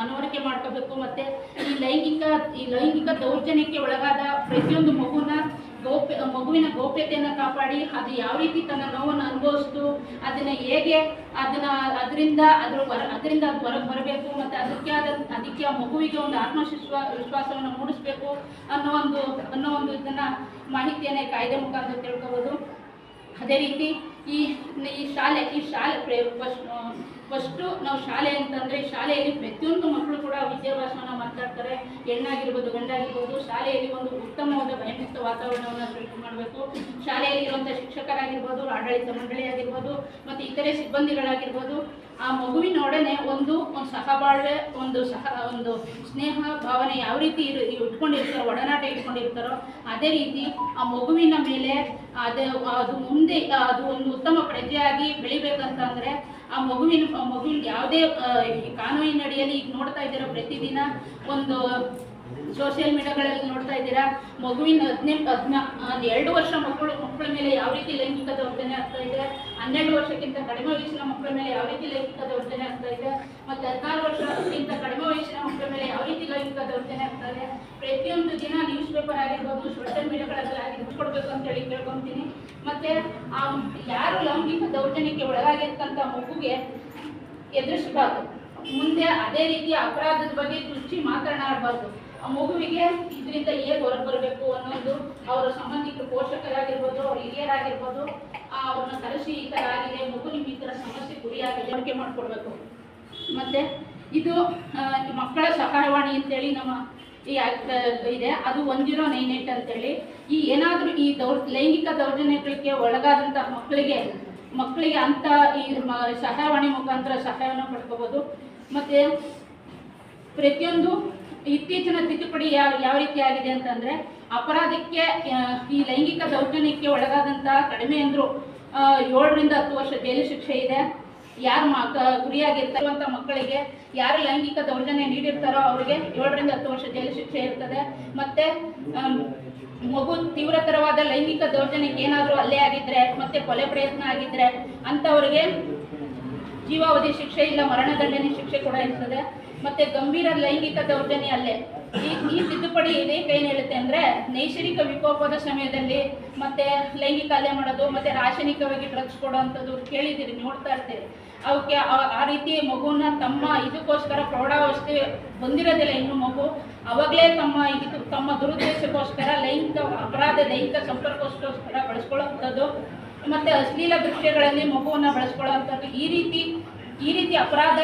ಮನವರಿಕೆ ಮಾಡ್ಕೋಬೇಕು. ಮತ್ತೆ ಈ ಲೈಂಗಿಕ ಈ ಲೈಂಗಿಕ ದೌರ್ಜನ್ಯಕ್ಕೆ ಒಳಗಾದ ಪ್ರತಿಯೊಂದು ಮಗುನ ಗೌಪ್ಯ ಮಗುವಿನ ಗೌಪ್ಯತೆಯನ್ನು ಕಾಪಾಡಿ, ಅದು ಯಾವ ರೀತಿ ತನ್ನ ನೋವನ್ನು ಅನುಭವಿಸ್ತು, ಅದನ್ನ ಹೇಗೆ ಅದನ್ನ, ಅದರಿಂದ ಅದ್ರ ಹೊರ ಅದರಿಂದ ಅದು ಹೊರಗೆ ಬರಬೇಕು, ಮತ್ತೆ ಅದಕ್ಕೆ ಆದ, ಅದಕ್ಕೆ ಆ ಮಗುವಿಗೆ ಒಂದು ಆತ್ಮವಿಶ್ವಾ ವಿಶ್ವಾಸವನ್ನು ಮೂಡಿಸ್ಬೇಕು ಅನ್ನೋ ಒಂದು ಅನ್ನೋ ಒಂದು ಇದನ್ನ ಮಾಹಿತಿಯನ್ನೇ ಕಾಯ್ದೆ ಮುಖಾಂತರ ತಿಳ್ಕೋಬೋದು. ಅದೇ ರೀತಿ ಈ ಈ ಶಾಲೆ ಈ ಶಾಲೆ ಫಸ್ಟು ನಾವು ಶಾಲೆ ಅಂತಂದರೆ ಶಾಲೆಯಲ್ಲಿ ಪ್ರತಿಯೊಂದು ಮಕ್ಕಳು ಕೂಡ ವಿದ್ಯಾಭ್ಯಾಸವನ್ನು ಮಾತಾಡ್ತಾರೆ. ಹೆಣ್ಣಾಗಿರ್ಬೋದು ಗಂಡಾಗಿರ್ಬೋದು, ಶಾಲೆಯಲ್ಲಿ ಒಂದು ಉತ್ತಮವಾದ ಭಯಮುಕ್ತ ವಾತಾವರಣವನ್ನು ಸೃಷ್ಟಿ ಮಾಡಬೇಕು. ಶಾಲೆಯಲ್ಲಿ ಇರುವಂಥ ಶಿಕ್ಷಕರಾಗಿರ್ಬೋದು, ಆಡಳಿತ ಮಂಡಳಿ ಆಗಿರ್ಬೋದು, ಮತ್ತು ಇತರೆ ಸಿಬ್ಬಂದಿಗಳಾಗಿರ್ಬೋದು, ಆ ಮಗುವಿನೊಡನೆ ಒಂದು ಸಹಬಾಳ್ವೆ, ಒಂದು ಸಹ, ಒಂದು ಸ್ನೇಹ, ಭಾವನೆ ಯಾವ ರೀತಿ ಇರು, ಇಟ್ಕೊಂಡಿರ್ತಾರೋ, ಒಡನಾಟ ಇಟ್ಕೊಂಡಿರ್ತಾರೋ, ಅದೇ ರೀತಿ ಆ ಮಗುವಿನ ಮೇಲೆ ಅದು ಅದು ಮುಂದೆ, ಅದು ಒಂದು ಉತ್ತಮ ಪ್ರಜೆಯಾಗಿ ಬೆಳಿಬೇಕಂತಂದರೆ, ಆ ಮಗುವಿನ ಮಗುವಿನ ಯಾವುದೇ ಕಾನೂನಿನಡಿಯಲ್ಲಿ ಈಗ ನೋಡ್ತಾ ಇದ್ದೀರೋ ಪ್ರತಿದಿನ ಒಂದು ಸೋಷಿಯಲ್ ಮೀಡಿಯಾಗಳಲ್ಲಿ ನೋಡ್ತಾ ಇದ್ದೀರಾ? ಮಗುವಿನ ಹದಿನೆಂಟು, ಹದಿನಾ ಎರಡು ವರ್ಷ ಮಕ್ಕಳು, ಮಕ್ಕಳ ಮೇಲೆ ಯಾವ ರೀತಿ ಲೈಂಗಿಕ ದೌರ್ಜನ್ಯ ಆಗ್ತಾ ಇದೆ? ಹನ್ನೆರಡು ವರ್ಷಕ್ಕಿಂತ ಕಡಿಮೆ ವಯಸ್ಸಿನ ಮಕ್ಕಳ ಮೇಲೆ ಯಾವ ರೀತಿ ಲೈಂಗಿಕ ದೌರ್ಜನ್ಯ ಆಗ್ತಾ ಇದೆ? ಮತ್ತು ಹದಿನಾರು ವರ್ಷಕ್ಕಿಂತ ಕಡಿಮೆ ವಯಸ್ಸಿನ ಮಕ್ಕಳ ಮೇಲೆ ಯಾವ ರೀತಿ ಲೈಂಗಿಕ ದೌರ್ಜನ್ಯ ಆಗ್ತಾ ಇದೆ? ಪ್ರತಿಯೊಂದು ದಿನ ನ್ಯೂಸ್ ಪೇಪರ್ ಆಗಿರ್ಬೋದು ಸೋಷಿಯಲ್ ಮೀಡಿಯಾಗಳಲ್ಲಿ ಆಗಿರ್ಬೋದು ಅಂತ ಅಂತೇಳಿ ಕೇಳ್ಕೊತೀನಿ. ಮತ್ತೆ, ಆ, ಯಾರು ಲೈಂಗಿಕ ದೌರ್ಜನ್ಯಕ್ಕೆ ಒಳಗಾಗಿರ್ತಂಥ ಮಗುಗೆ ಎದುರಿಸಬಾರ್ದು. ಮುಂದೆ ಅದೇ ರೀತಿ ಅಪರಾಧದ ಬಗ್ಗೆ ತುಚ್ಚಿ ಮಾತನಾಡಬಾರ್ದು. ಆ ಮಗುವಿಗೆ ಇದರಿಂದ ಹೇಗೆ ಹೊರಗೆ ಬರಬೇಕು ಅನ್ನೋದು ಅವರ ಸಂಬಂಧಿಕರು ಪೋಷಕರಾಗಿರ್ಬೋದು ಅವ್ರ ಹಿರಿಯರಾಗಿರ್ಬೋದು ಆ, ಅವ್ರನ್ನ ಕರೆಸಿ ಈ ಥರ ಆಗಿದೆ ಮಗು ನಿಮ್ಗೆ ಈ ಥರ ಸಮಸ್ಯೆ ಗುರಿಯಾಗಿದೆ ಬಳಕೆ ಮಾಡಿಕೊಡ್ಬೇಕು. ಮತ್ತೆ ಇದು ಮಕ್ಕಳ ಸಹಾಯವಾಣಿ ಅಂತೇಳಿ ನಮ್ಮ ಈ ಇದೆ. ಅದು ಒನ್ ಜೀರೋ ನೈನ್ ಏಟ್ ಅಂತೇಳಿ. ಈ ಏನಾದರೂ ಈ ದೌರ್ ಲೈಂಗಿಕ ದೌರ್ಜನ್ಯಗಳಿಗೆ ಒಳಗಾದಂಥ ಮಕ್ಕಳಿಗೆ ಮಕ್ಕಳಿಗೆ ಅಂತ ಈ ಸಹಾಯವಾಣಿ ಮುಖಾಂತರ ಸಹಾಯವನ್ನು ಪಡ್ಕೋಬೋದು. ಮತ್ತು ಪ್ರತಿಯೊಂದು ಇತ್ತೀಚಿನ ತಿದ್ದುಪಡಿ ಯಾವ ಯಾವ ರೀತಿ ಆಗಿದೆ ಅಂತಂದರೆ ಅಪರಾಧಕ್ಕೆ ಈ ಲೈಂಗಿಕ ದೌರ್ಜನ್ಯಕ್ಕೆ ಒಳಗಾದಂತಹ ಕಡಿಮೆ ಅಂದರೂ ಏಳರಿಂದ ಹತ್ತು ವರ್ಷ ಜೈಲು ಶಿಕ್ಷೆ ಇದೆ. ಯಾರು ಮಕ್ಕ ಗುರಿಯಾಗಿರ್ತಕ್ಕಂಥ ಮಕ್ಕಳಿಗೆ ಯಾರು ಲೈಂಗಿಕ ದೌರ್ಜನ್ಯ ನೀಡಿರ್ತಾರೋ ಅವರಿಗೆ ಏಳರಿಂದ ಹತ್ತು ವರ್ಷ ಜೈಲು ಶಿಕ್ಷೆ ಇರ್ತದೆ. ಮತ್ತೆ ಮಗು ತೀವ್ರತರವಾದ ಲೈಂಗಿಕ ದೌರ್ಜನ್ಯಕ್ಕೆ ಏನಾದರೂ ಅಲ್ಲೇ ಆಗಿದ್ರೆ, ಮತ್ತೆ ಕೊಲೆ ಪ್ರಯತ್ನ ಆಗಿದ್ರೆ ಅಂಥವ್ರಿಗೆ ಜೀವಾವಧಿ ಶಿಕ್ಷೆ ಇಲ್ಲ, ಮರಣದಂಡನೆ ಶಿಕ್ಷೆ ಕೂಡ ಇರ್ತದೆ. ಮತ್ತೆ ಗಂಭೀರ ಲೈಂಗಿಕ ದೌರ್ಜನ್ಯ ಅಲ್ಲೇ. ಈ ಈ ತಿದ್ದುಪಡಿ ಇದಕ್ಕೆ ಏನು ಹೇಳುತ್ತೆ ಅಂದ್ರೆ ನೈಸರ್ಗಿಕ ವಿಕೋಪದ ಸಮಯದಲ್ಲಿ ಮತ್ತೆ ಲೈಂಗಿಕ ಅಲೆ ಮಾಡೋದು, ಮತ್ತೆ ರಾಸಾಯನಿಕವಾಗಿ ಡ್ರಗ್ಸ್ ಕೊಡುವಂಥದ್ದು ಕೇಳಿದ್ದೀರಿ, ನೋಡ್ತಾ ಇರ್ತೀರಿ. ಅವಕ್ಕೆ ಆ- ರೀತಿ ಮಗುನ ತಮ್ಮ ಇದಕ್ಕೋಸ್ಕರ ಪ್ರೌಢಾವಸ್ಥೆ ಬಂದಿರೋದಿಲ್ಲ ಇನ್ನು ಮಗು. ಅವಾಗಲೇ ತಮ್ಮ ಇದು, ತಮ್ಮ ದುರುದ್ದೇಶಕ್ಕೋಸ್ಕರ ಲೈಂಗಿಕ ಅಪರಾಧ, ಲೈಂಗಿಕ ಸಂಪರ್ಕಕ್ಕೋಸ್ಕರ ಬಳಸ್ಕೊಳ್ಳೋವಂಥದ್ದು. ಮತ್ತೆ ಅಶ್ಲೀಲ ದೃಶ್ಯಗಳಲ್ಲಿ ಮಗುವನ್ನ ಬಳಸ್ಕೊಳ್ಳೋವಂಥದ್ದು ಈ ರೀತಿ ಈ ರೀತಿ ಅಪರಾಧ